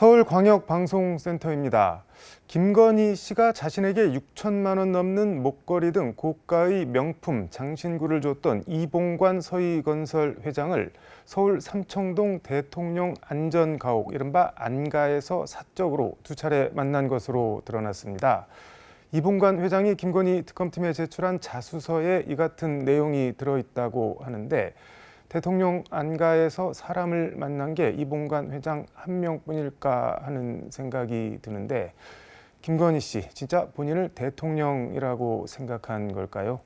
서울광역방송센터입니다. 김건희 씨가 자신에게 6천만 원 넘는 목걸이 등 고가의 명품 장신구를 줬던 이봉관 서희건설 회장을 서울 삼청동 대통령 안전가옥 이른바 안가에서 사적으로 두 차례 만난 것으로 드러났습니다. 이봉관 회장이 김건희 특검팀에 제출한 자수서에 이 같은 내용이 들어있다고 하는데 대통령 안가에서 사람을 만난 게 이봉관 회장 한 명뿐일까 하는 생각이 드는데 김건희 씨 진짜 본인을 대통령이라고 생각한 걸까요?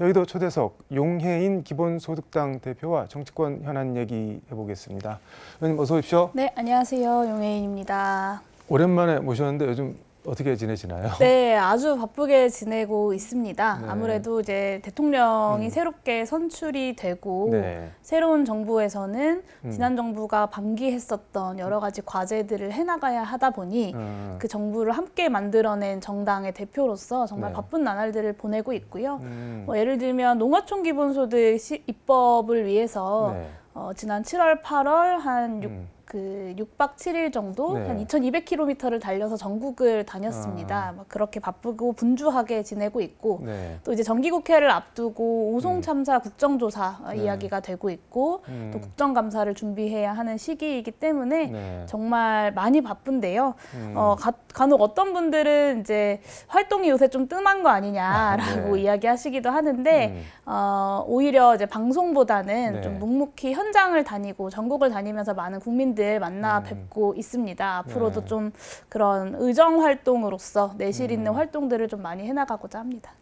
여의도 초대석 용해인 기본소득당 대표와 정치권 현안 얘기 해보겠습니다. 의원님 어서 오십시오. 네, 안녕하세요. 용혜인입니다. 오랜만에 모셨는데 요즘 어떻게 지내시나요? 네, 아주 바쁘게 지내고 있습니다. 네. 아무래도 이제 대통령이 음. 새롭게 선출이 되고 네. 새로운 정부에서는 음. 지난 정부가 방기했었던 여러 가지 과제들을 해나가야 하다 보니 어, 그 정부를 함께 만들어낸 정당의 대표로서 정말 네. 바쁜 나날들을 보내고 있고요. 음, 뭐 예를 들면 농어촌 기본소득 시- 입법을 위해서 네. 어, 지난 7월, 8월 한 육, 음. 그 6박 7일 정도 네. 한 2,200km를 달려서 전국을 다녔습니다. 아. 막 그렇게 바쁘고 분주하게 지내고 있고 네. 또 이제 정기국회를 앞두고 오송 음. 참사 국정조사 네. 이야기가 되고 있고 음, 또 국정감사를 준비해야 하는 시기이기 때문에 네. 정말 많이 바쁜데요. 음. 어, 가, 간혹 어떤 분들은 이제 활동이 요새 좀 뜸한 거 아니냐라고 네. 이야기하시기도 하는데 음. 어, 오히려 이제 방송보다는 네. 좀 묵묵히 현장을 다니고 전국을 다니면서 많은 국민들 만나 음. 뵙고 있습니다. 앞으로도 네. 좀 그런 의정 활동으로서 내실 있는 음. 활동들을 좀 많이 해나가고자 합니다.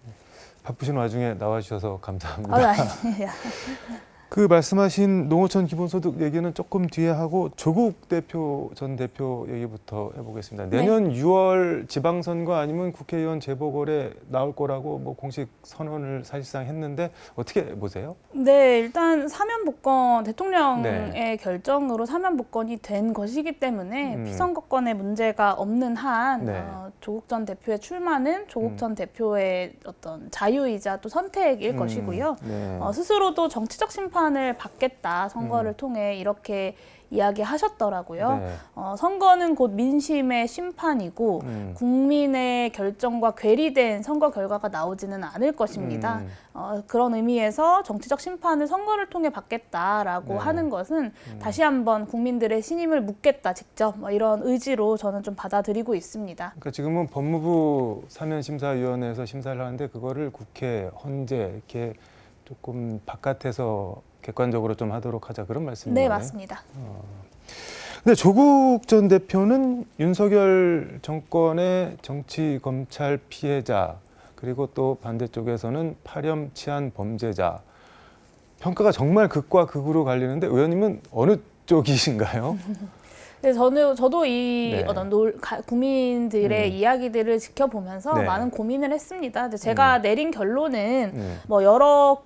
바쁘신 와중에 나와주셔서 감사합니다. 아, 아니에요. 그 말씀하신 농어촌 기본소득 얘기는 조금 뒤에 하고 조국 대표 전 대표 얘기부터 해보겠습니다. 네. 내년 6월 지방선거 아니면 국회의원 재보궐에 나올 거라고 뭐 공식 선언을 사실상 했는데 어떻게 보세요? 네, 일단 사면 복권 대통령의 네. 결정으로 사면 복권이 된 것이기 때문에 음. 피선거권에 문제가 없는 한 네. 어, 조국 전 대표의 출마는 조국 음. 전 대표의 어떤 자유이자 또 선택일 음, 것이고요. 네. 어, 스스로도 정치적 심판 을 받겠다 선거를 음. 통해 이렇게 이야기하셨더라고요. 네. 어, 선거는 곧 민심의 심판이고 음. 국민의 결정과 괴리된 선거 결과가 나오지는 않을 것입니다. 음. 어, 그런 의미에서 정치적 심판을 선거를 통해 받겠다라고 네. 하는 것은 음. 다시 한번 국민들의 신임을 묻겠다 직접 뭐 이런 의지로 저는 좀 받아들이고 있습니다. 그러니까 지금은 법무부 사면심사위원회에서 심사를 하는데 그거를 국회 헌재 이렇게 조금 바깥에서 객관적으로 좀 하도록 하자 그런 말씀이네요. 네 맞습니다. 근데 조국 전 대표는 윤석열 정권의 정치 검찰 피해자 그리고 또 반대쪽에서는 파렴 치안 범죄자 평가가 정말 극과 극으로 갈리는데 의원님은 어느 쪽이신가요? 네, 저는 저도 이 네. 어떤 놀, 가- 국민들의 음. 이야기들을 지켜보면서 네. 많은 고민을 했습니다. 근데 제가 내린 결론은 네. 뭐 여러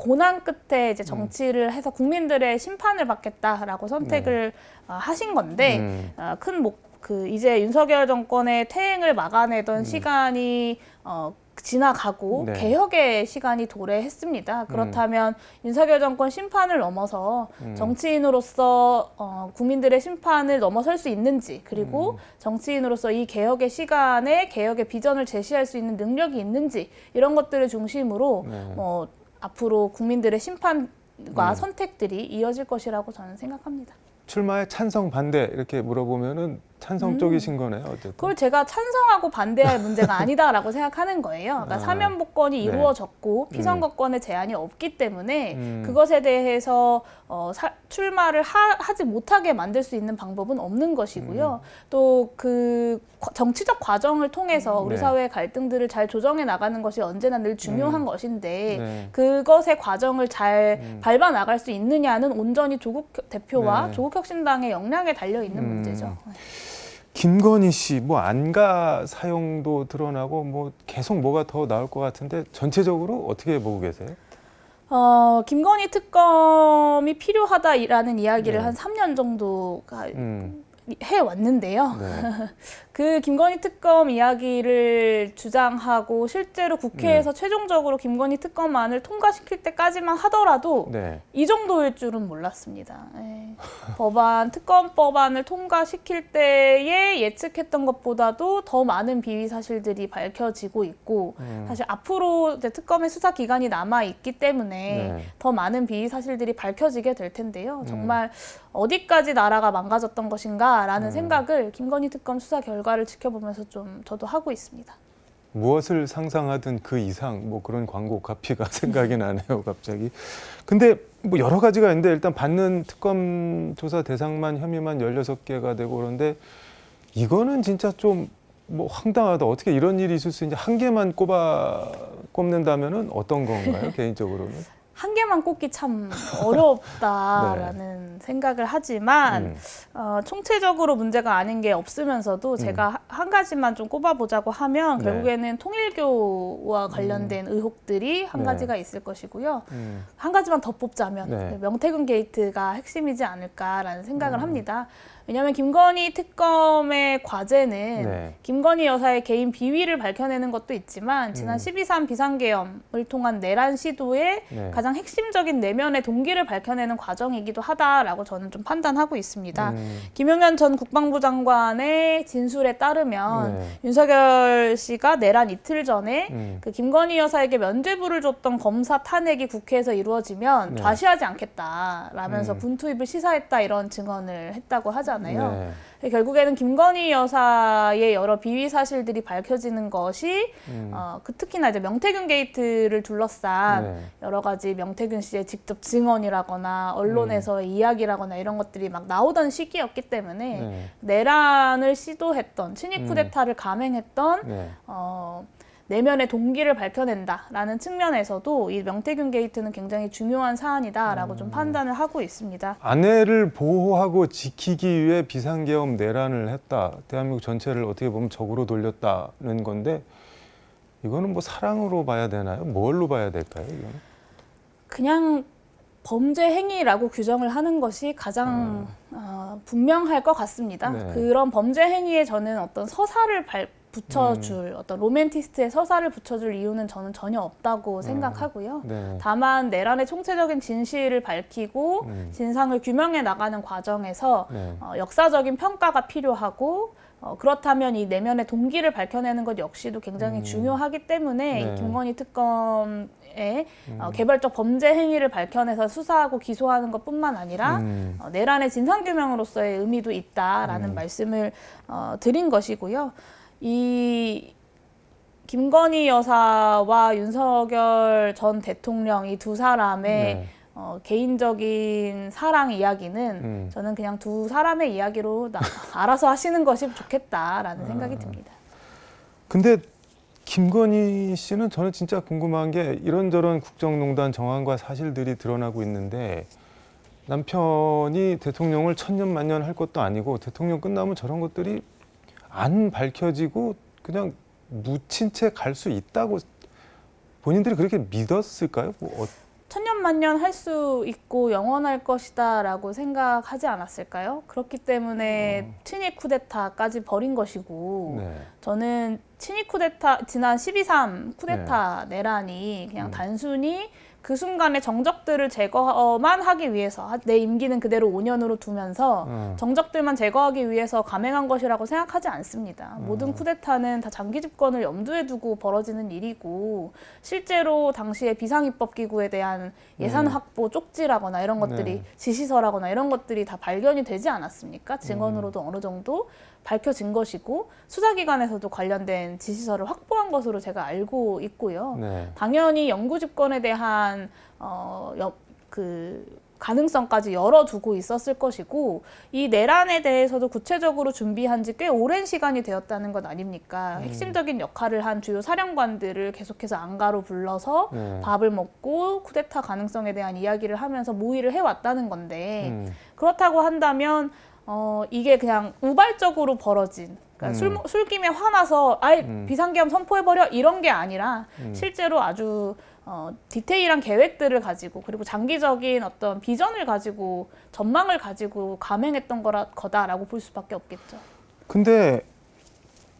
고난 끝에 이제 음. 정치를 해서 국민들의 심판을 받겠다라고 선택을 어, 하신 건데 음, 어, 큰 목, 그 이제 윤석열 정권의 퇴행을 막아내던 음. 시간이 어, 지나가고 네. 개혁의 시간이 도래했습니다. 그렇다면 윤석열 정권 심판을 넘어서 음. 정치인으로서 어, 국민들의 심판을 넘어설 수 있는지 그리고 음. 정치인으로서 이 개혁의 시간에 개혁의 비전을 제시할 수 있는 능력이 있는지 이런 것들을 중심으로 네. 뭐 앞으로 국민들의 심판과 음. 선택들이 이어질 것이라고 저는 생각합니다. 출마에 찬성 반대 이렇게 물어보면은 찬성 음. 쪽이신 거네요. 어쨌든. 그걸 제가 찬성하고 반대할 문제가 아니다라고 생각하는 거예요. 그러니까 아, 사면 복권이 네. 이루어졌고 피선거권의 제한이 없기 때문에 음. 그것에 대해서 어, 사- 출마를 하, 지 못하게 만들 수 있는 방법은 없는 것이고요. 또그 정치적 과정을 통해서 우리 네. 사회의 갈등들을 잘 조정해 나가는 것이 언제나 늘 중요한 음. 것인데 네. 그것의 과정을 잘 음. 밟아 나갈 수 있느냐는 온전히 조국 대표와 네. 조국 혁신당의 역량에 달려 있는 음. 문제죠. 김건희 씨 뭐 안가 사용도 드러나고 뭐 계속 뭐가 더 나올 것 같은데 전체적으로 어떻게 보고 계세요? 어, 김건희 특검이 필요하다라는 이야기를 네. 한 3년 정도가 음, 해 왔는데요. 네. 그 김건희 특검 이야기를 주장하고 실제로 네. 국회에서 최종적으로 김건희 특검안을 통과시킬 때까지만 하더라도 네. 이 정도일 줄은 몰랐습니다. 예. 법안 특검 법안을 통과시킬 때에 예측했던 것보다도 더 많은 비위 사실들이 밝혀지고 있고 음. 사실 앞으로 이제 특검의 수사 기간이 남아 있기 때문에 네. 더 많은 비위 사실들이 밝혀지게 될 텐데요. 음. 정말 어디까지 나라가 망가졌던 것인가라는 음. 생각을 김건희 특검 수사 결과 를 지켜보면서 좀 저도 하고 있습니다. 무엇을 상상하든 그 이상 뭐 그런 광고 카피가 생각이 나네요, 갑자기. 근데 뭐 여러 가지가 있는데 일단 받는 특검 조사 대상만 혐의만 16개가 되고 그런데 이거는 진짜 좀 뭐 황당하다. 어떻게 이런 일이 있을 수 있는지 한 개만 꼽아 꼽는다면은 어떤 건가요, 개인적으로는? 한 개만 꼽기 참 어렵다라는 생각을 하지만 음. 어, 총체적으로 문제가 아닌 게 없으면서도 제가 하- 한 가지만 좀 꼽아보자고 하면 네. 결국에는 통일교와 관련된 의혹들이 한 네. 가지가 있을 것이고요. 음. 한 가지만 더 뽑자면 네. 명태균 게이트가 핵심이지 않을까라는 생각을 음. 합니다. 왜냐하면 김건희 특검의 과제는 네. 김건희 여사의 개인 비위를 밝혀내는 것도 있지만 지난 음. 12.3 비상계엄을 통한 내란 시도의 네. 가장 핵심적인 내면의 동기를 밝혀내는 과정이기도 하다라고 저는 좀 판단하고 있습니다. 음. 김용현 전 국방부 장관의 진술에 따르면 네. 윤석열 씨가 내란 이틀 전에 음. 그 김건희 여사에게 면죄부를 줬던 검사 탄핵이 국회에서 이루어지면 네. 좌시하지 않겠다라면서 음. 군투입을 시사했다 이런 증언을 했다고 하 잖아요. 네. 결국에는 김건희 여사의 여러 비위 사실들이 밝혀지는 것이 음. 어, 그 특히나 이제 명태균 게이트를 둘러싼 네. 여러 가지 명태균 씨의 직접 증언이라거나 언론에서의 음. 이야기라거나 이런 것들이 막 나오던 시기였기 때문에 네. 내란을 시도했던 친위 음. 쿠데타를 감행했던 네. 어, 내면의 동기를 밝혀낸다라는 측면에서도 이 명태균 게이트는 굉장히 중요한 사안이다라고 음. 좀 판단을 하고 있습니다. 아내를 보호하고 지키기 위해 비상계엄 내란을 했다. 대한민국 전체를 어떻게 보면 적으로 돌렸다는 건데 이거는 뭐 사랑으로 봐야 되나요? 뭘로 봐야 될까요? 이거는? 그냥 범죄 행위라고 규정을 하는 것이 가장 어, 분명할 것 같습니다. 네. 그런 범죄 행위에 저는 어떤 서사를 발- 붙여줄 어떤 로맨티스트의 서사를 붙여줄 이유는 저는 전혀 없다고 생각하고요. 네. 다만 내란의 총체적인 진실을 밝히고 음. 진상을 규명해 나가는 과정에서 네. 어, 역사적인 평가가 필요하고 어, 그렇다면 이 내면의 동기를 밝혀내는 것 역시도 굉장히 음. 중요하기 때문에 네. 이 김건희 특검 의 어, 음. 개별적 범죄 행위를 밝혀내서 수사하고 기소하는 것뿐만 아니라 음. 어, 내란의 진상규명으로서의 의미도 있다라는 음. 말씀을 어, 드린 것이고요. 이 김건희 여사와 윤석열 전 대통령 이 두 사람의 네. 어, 개인적인 사랑 이야기는 음. 저는 그냥 두 사람의 이야기로 나, 알아서 하시는 것이 좋겠다라는 생각이 아. 듭니다. 근데 김건희 씨는 저는 진짜 궁금한 게 이런저런 국정농단 정황과 사실들이 드러나고 있는데 남편이 대통령을 천년만년 할 것도 아니고 대통령 끝나면 저런 것들이 안 밝혀지고 그냥 묻힌 채 갈 수 있다고 본인들이 그렇게 믿었을까요? 뭐 어, 천년만년 할 수 있고 영원할 것이다라고 생각하지 않았을까요? 그렇기 때문에 친위 쿠데타까지 벌인 것이고 네. 저는 친위 쿠데타 지난 12.3 쿠데타 내란이 그냥 음. 단순히 그 순간의 정적들을 제거만 하기 위해서 하- 내 임기는 그대로 5년으로 두면서 어. 정적들만 제거하기 위해서 감행한 것이라고 생각하지 않습니다. 음. 모든 쿠데타는 다 장기 집권을 염두에 두고 벌어지는 일이고 실제로 당시에 비상입법 기구에 대한 예산 음. 확보 쪽지라거나 이런 것들이 네. 지시서라거나 이런 것들이 다 발견이 되지 않았습니까? 증언으로도 음. 어느 정도 밝혀진 것이고 수사기관에서도 관련된 지시서를 확보한 것으로 제가 알고 있고요. 네. 당연히 영구 집권에 대한 어, 여, 그 가능성까지 열어두고 있었을 것이고 이 내란에 대해서도 구체적으로 준비한 지 꽤 오랜 시간이 되었다는 것 아닙니까? 음. 핵심적인 역할을 한 주요 사령관들을 계속해서 안가로 불러서 네. 밥을 먹고 쿠데타 가능성에 대한 이야기를 하면서 모의를 해왔다는 건데 음. 그렇다고 한다면 어, 이게 그냥 우발적으로 벌어진 그러니까 음. 술, 술김에 화나서 아예 음. 비상계엄 선포해버려 이런 게 아니라 음. 실제로 아주 어, 디테일한 계획들을 가지고 그리고 장기적인 어떤 비전을 가지고 전망을 가지고 감행했던 거라 거다라고 볼 수밖에 없겠죠. 근데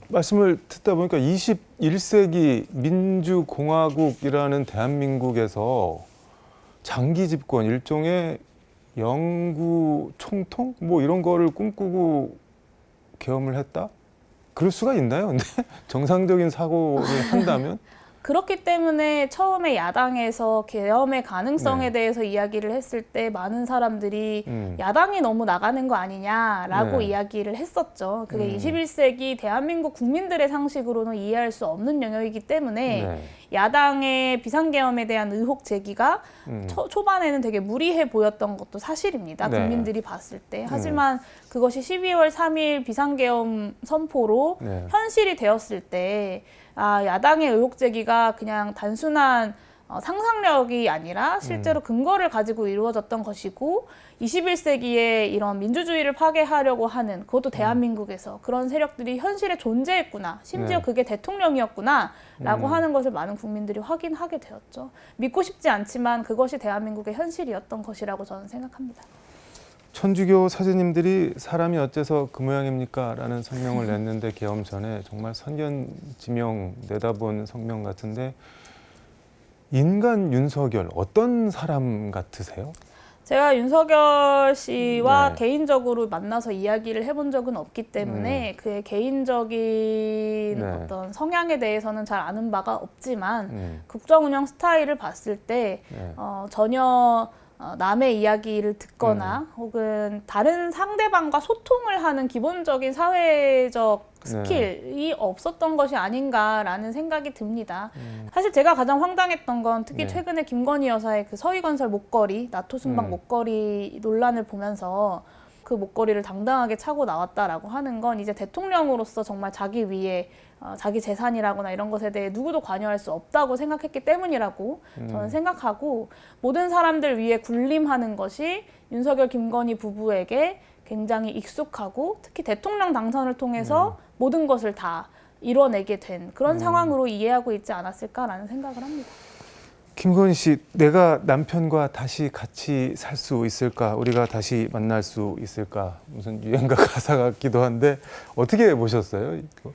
말씀을 듣다 보니까 21세기 민주공화국이라는 대한민국에서 장기 집권 일종의 영구 총통 뭐 이런 거를 꿈꾸고 계엄을 했다? 그럴 수가 있나요? 근데 정상적인 사고를 한다면 그렇기 때문에 처음에 야당에서 계엄의 가능성에 네. 대해서 이야기를 했을 때 많은 사람들이 음. 야당이 너무 나가는 거 아니냐라고 네. 이야기를 했었죠. 그게 음. 21세기 대한민국 국민들의 상식으로는 이해할 수 없는 영역이기 때문에 네. 야당의 비상계엄에 대한 의혹 제기가 음. 초, 초반에는 되게 무리해 보였던 것도 사실입니다. 네. 국민들이 봤을 때. 하지만 그것이 12월 3일 비상계엄 선포로 네. 현실이 되었을 때 아, 야당의 의혹 제기가 그냥 단순한 어, 상상력이 아니라 실제로 근거를 가지고 이루어졌던 것이고 21세기에 이런 민주주의를 파괴하려고 하는 그것도 대한민국에서 그런 세력들이 현실에 존재했구나 심지어 네. 그게 대통령이었구나라고 음. 하는 것을 많은 국민들이 확인하게 되었죠 믿고 싶지 않지만 그것이 대한민국의 현실이었던 것이라고 저는 생각합니다. 천주교 사제님들이 사람이 어째서 그 모양입니까? 라는 성명을 냈는데 계엄 전에 정말 선견지명 내다본 성명 같은데 인간 윤석열 어떤 사람 같으세요? 제가 윤석열 씨와 네. 개인적으로 만나서 이야기를 해본 적은 없기 때문에 그의 개인적인 네. 어떤 성향에 대해서는 잘 아는 바가 없지만 음, 국정 운영 스타일을 봤을 때 네. 어, 전혀 어, 남의 이야기를 듣거나 음. 혹은 다른 상대방과 소통을 하는 기본적인 사회적 네. 스킬이 없었던 것이 아닌가라는 생각이 듭니다. 음, 사실 제가 가장 황당했던 건 특히 네. 최근에 김건희 여사의 그 서희건설 목걸이 나토 순방 음. 목걸이 논란을 보면서 그 목걸이를 당당하게 차고 나왔다라고 하는 건 이제 대통령으로서 정말 자기 위에 어, 자기 재산이라거나 이런 것에 대해 누구도 관여할 수 없다고 생각했기 때문이라고 음. 저는 생각하고 모든 사람들 위에 군림하는 것이 윤석열 김건희 부부에게 굉장히 익숙하고 특히 대통령 당선을 통해서 모든 것을 다 이뤄내게 된 그런 음. 상황으로 이해하고 있지 않았을까라는 생각을 합니다. 김건희 씨, 내가 남편과 다시 같이 살 수 있을까? 우리가 다시 만날 수 있을까? 무슨 유행가 가사 같기도 한데 어떻게 보셨어요? 이거?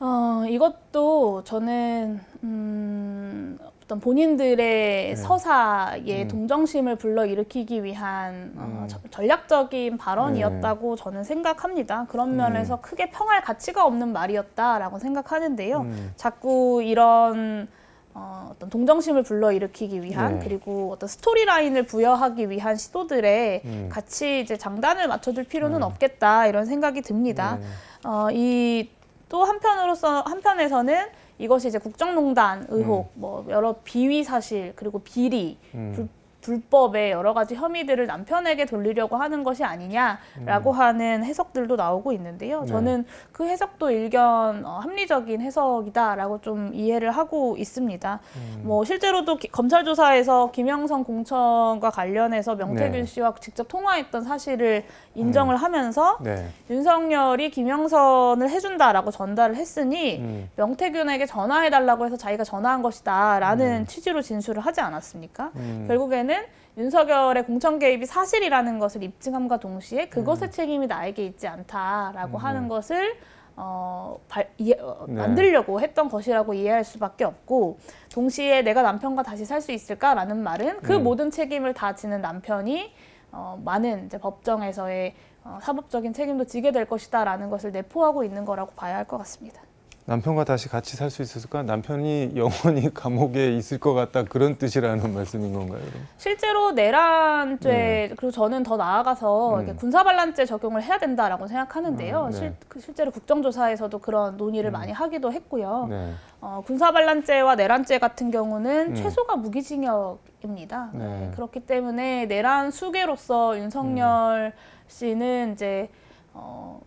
어, 이것도 저는 음, 어떤 본인들의 네. 서사에 음. 동정심을 불러일으키기 위한 어, 음. 저- 전략적인 발언이었다고 저는 생각합니다. 그런 음. 면에서 크게 평할 가치가 없는 말이었다라고 생각하는데요. 음, 자꾸 이런 어, 어떤 동정심을 불러일으키기 위한 네. 그리고 어떤 스토리라인을 부여하기 위한 시도들에 음. 같이 이제 장단을 맞춰줄 필요는 음. 없겠다 이런 생각이 듭니다. 네. 어, 이 또 한편으로서 한편에서는 이것이 이제 국정농단 의혹, 뭐 여러 비위 사실 그리고 비리, 음. 불, 불법의 여러 가지 혐의들을 남편에게 돌리려고 하는 것이 아니냐라고 하는 해석들도 나오고 있는데요. 음. 네. 저는 그 해석도 일견 어, 합리적인 해석이다라고 좀 이해를 하고 있습니다. 음. 뭐 실제로도 기- 검찰 조사에서 김영선 공천과 관련해서 명태균 네. 씨와 직접 통화했던 사실을 인정을 하면서 네. 윤석열이 김영선을 해준다라고 전달을 했으니 음. 명태균에게 전화해달라고 해서 자기가 전화한 것이다라는 취지로 진술을 하지 않았습니까? 음. 결국에는 윤석열의 공천 개입이 사실이라는 것을 입증함과 동시에 그것의 책임이 나에게 있지 않다라고 음. 하는 것을 어, 발, 이해, 어, 네. 만들려고 했던 것이라고 이해할 수밖에 없고 동시에 내가 남편과 다시 살 수 있을까라는 말은 그 음. 모든 책임을 다 지는 남편이 어, 많은 이제 법정에서의 어, 사법적인 책임도 지게 될 것이다라는 것을 내포하고 있는 거라고 봐야 할 것 같습니다. 남편과 다시 같이 살 수 있을까? 남편이 영원히 감옥에 있을 것 같다 그런 뜻이라는 말씀인 건가요? 실제로 내란죄 그리고 저는 더 나아가서 음. 군사반란죄 적용을 해야 된다라고 생각하는데요. 아, 네. 실, 그 실제로 국정조사에서도 그런 논의를 음. 많이 하기도 했고요. 네. 어, 군사반란죄와 내란죄 같은 경우는 음. 최소가 무기징역입니다. 네. 네, 그렇기 때문에 내란 수괴로서 윤석열 음. 씨는 이제 어,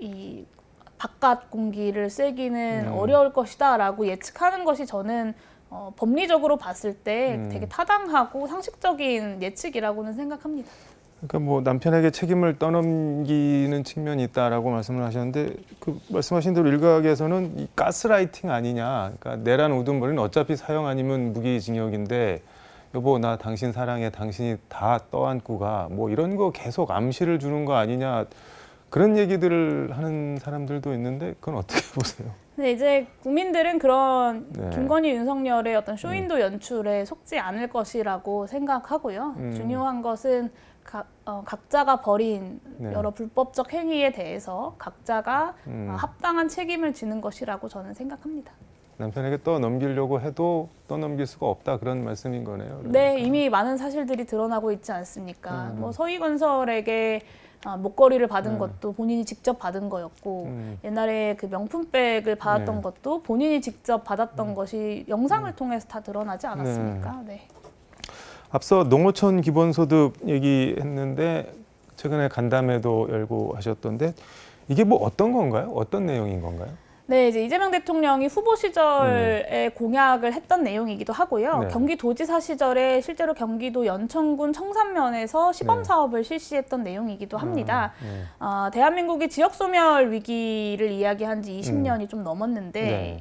이 바깥 공기를 쐐기는 음. 어려울 것이다라고 예측하는 것이 저는 어, 법리적으로 봤을 때 음. 되게 타당하고 상식적인 예측이라고는 생각합니다. 그러니까 뭐 남편에게 책임을 떠넘기는 측면이 있다라고 말씀을 하셨는데 그 말씀하신 대로 일각에서는 이 가스라이팅 아니냐. 그러니까 내란 우둔머리는 어차피 사형 아니면 무기징역인데 여보 나 당신 사랑해 당신이 다 떠안고 가 뭐 이런 거 계속 암시를 주는 거 아니냐 그런 얘기들을 하는 사람들도 있는데 그건 어떻게 보세요? 근데 이제 국민들은 그런 네. 김건희 윤석열의 어떤 쇼윈도 연출에 속지 않을 것이라고 생각하고요. 음. 중요한 것은 각, 어, 각자가 벌인 네. 여러 불법적 행위에 대해서 각자가 음. 어, 합당한 책임을 지는 것이라고 저는 생각합니다. 남편에게 떠넘기려고 해도 떠넘길 수가 없다 그런 말씀인 거네요. 네, 이미 많은 사실들이 드러나고 있지 않습니까? 음. 뭐 서희건설에게 어, 목걸이를 받은 음. 것도 본인이 직접 받은 거였고 음. 옛날에 그 명품백을 받았던 네. 것도 본인이 직접 받았던 것이 영상을 통해서 다 드러나지 않았습니까? 네. 앞서 농어촌 기본소득 얘기했는데 최근에 간담회도 열고 하셨던데 이게 뭐 어떤 건가요? 어떤 내용인 건가요? 네, 이제 이재명 대통령이 후보 시절에 공약을 했던 내용이기도 하고요. 네. 경기도지사 시절에 실제로 경기도 연천군 청산면에서 시범 네. 사업을 실시했던 내용이기도 합니다. 네. 어, 대한민국이 지역 소멸 위기를 이야기한 지 20년이 좀 넘었는데 음. 네.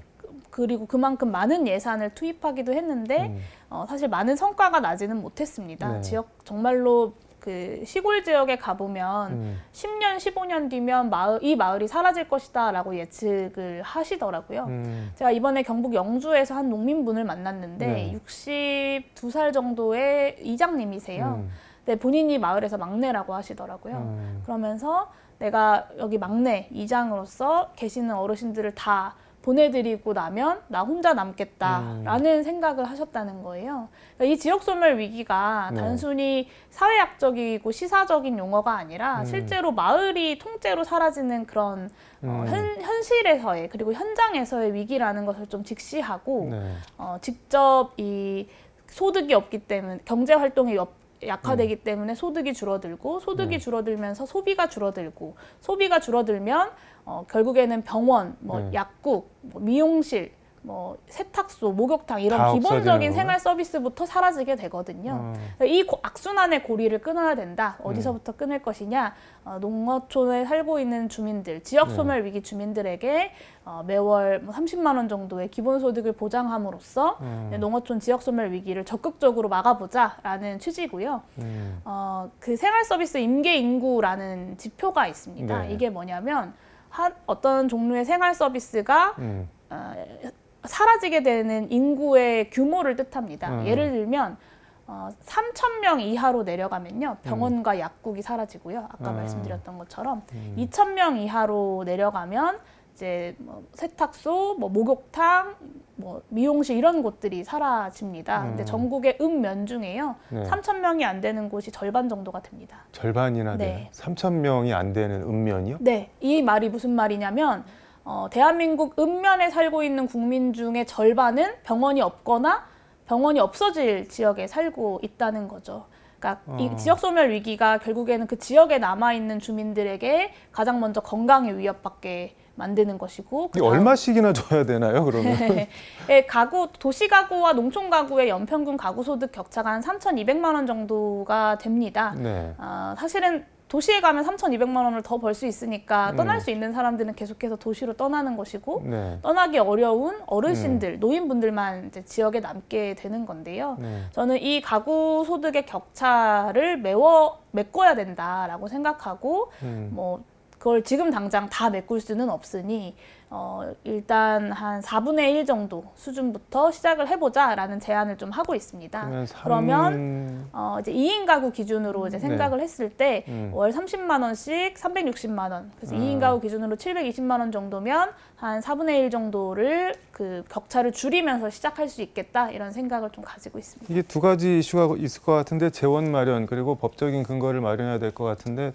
그리고 그만큼 많은 예산을 투입하기도 했는데 음. 어, 사실 많은 성과가 나지는 못했습니다. 네. 지역 정말로 그 시골 지역에 가보면 음. 10년, 15년 뒤면 마을, 이 마을이 사라질 것이다라고 예측을 하시더라고요. 음. 제가 이번에 경북 영주에서 한 농민분을 만났는데 네. 62살 정도의 이장님이세요. 음. 근데 본인이 마을에서 막내라고 하시더라고요. 음. 그러면서 내가 여기 막내 이장으로서 계시는 어르신들을 다 보내드리고 나면 나 혼자 남겠다라는 생각을 하셨다는 거예요. 그러니까 이 지역 소멸 위기가 네. 단순히 사회학적이고 시사적인 용어가 아니라 음. 실제로 마을이 통째로 사라지는 그런 어, 음. 현, 현실에서의 그리고 현장에서의 위기라는 것을 좀 직시하고 네. 어, 직접 이 소득이 없기 때문에 경제 활동이 없- 약화되기 음. 때문에 소득이 줄어들고 소득이 네. 줄어들면서 소비가 줄어들고 소비가 줄어들면 어, 결국에는 병원, 뭐 네. 약국, 뭐 미용실, 뭐 세탁소, 목욕탕 다 이런 기본적인. 생활 서비스부터 사라지게 되거든요. 어. 그러니까 이 고- 악순환의 고리를 끊어야 된다. 음. 어디서부터 끊을 것이냐? 어, 농어촌에 살고 있는 주민들, 지역 네. 소멸 위기 주민들에게 어, 매월 뭐 30만 원 정도의 기본 소득을 보장함으로써 음. 농어촌 지역 소멸 위기를 적극적으로 막아보자라는 취지고요. 음. 어, 그 생활 서비스 임계 인구라는 지표가 있습니다. 네. 이게 뭐냐면 한 어떤 종류의 생활 서비스가 음. 어, 사라지게 되는 인구의 규모를 뜻합니다. 음. 예를 들면 어, 3천 명 이하로 내려가면요 음. 병원과 약국이 사라지고요. 아까 아. 말씀드렸던 것처럼 음. 2천 명 이하로 내려가면 이제 뭐 세탁소, 뭐 목욕탕, 뭐 미용실 이런 곳들이 사라집니다. 근데 음. 전국의 읍면 중에요 네. 3천 명이 안 되는 곳이 절반 정도가 됩니다. 절반이나 네. 되는 3천 명이 안 되는 읍면이요? 네, 이 말이 무슨 말이냐면 어, 대한민국 읍면에 살고 있는 국민 중에 절반은 병원이 없거나 병원이 없어질 지역에 살고 있다는 거죠. 그러니까 어. 이 지역 소멸 위기가 결국에는 그 지역에 남아 있는 주민들에게 가장 먼저 건강에 위협받게 만드는 것이고 그다음- 얼마씩이나 줘야 되나요? 그러면 예, 가구 도시 가구와 농촌 가구의 연평균 가구 소득 격차가 한 3,200만 원 정도가 됩니다. 네. 아, 사실은 도시에 가면 3,200만 원을 더 벌 수 있으니까 떠날 음. 수 있는 사람들은 계속해서 도시로 떠나는 것이고 네. 떠나기 어려운 어르신들, 노인분들만 이제 지역에 남게 되는 건데요. 네. 저는 이 가구 소득의 격차를 메워 메꿔야 된다라고 생각하고 음. 뭐 그걸 지금 당장 다 메꿀 수는 없으니 어, 일단 한 4분의 1 정도 수준부터 시작을 해보자라는 제안을 좀 하고 있습니다. 그러면 삼- 그러면 어, 이제 2인 가구 기준으로 이제 생각을 했을 때 음. 월 30만 원씩 360만 원. 그래서 음. 2인 가구 기준으로 720만 원 정도면 한 4분의 1 정도를 그 격차를 줄이면서 시작할 수 있겠다 이런 생각을 좀 가지고 있습니다. 이게 두 가지 이슈가 있을 것 같은데 재원 마련 그리고 법적인 근거를 마련해야 될 것 같은데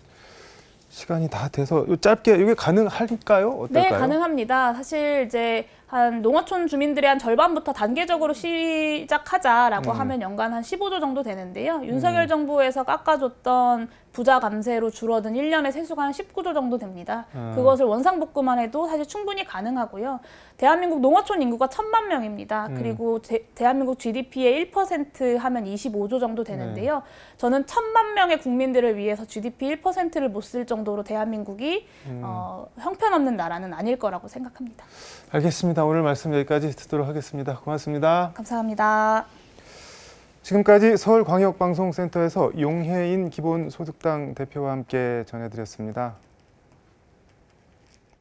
시간이 다 돼서 요 짧게 이게 가능할까요? 어떨까요? 네, 가능합니다. 사실 이제 한 농어촌 주민들의 한 절반부터 단계적으로 시작하자라고 음. 하면 연간 한 15조 정도 되는데요. 윤석열 정부에서 깎아줬던 부자 감세로 줄어든 1년의 세수가 한 19조 정도 됩니다. 음. 그것을 원상복구만 해도 사실 충분히 가능하고요. 대한민국 농어촌 인구가 천만 명입니다. 음. 그리고 대, 대한민국 GDP의 1% 하면 25조 정도 되는데요. 저는 천만 명의 국민들을 위해서 GDP 1%를 못 쓸 정도로 대한민국이 음. 어, 형편없는 나라는 아닐 거라고 생각합니다. 알겠습니다. 오늘 말씀 여기까지 듣도록 하겠습니다. 고맙습니다. 감사합니다. 지금까지 서울광역방송센터에서 용해인 기본소득당 대표와 함께 전해드렸습니다.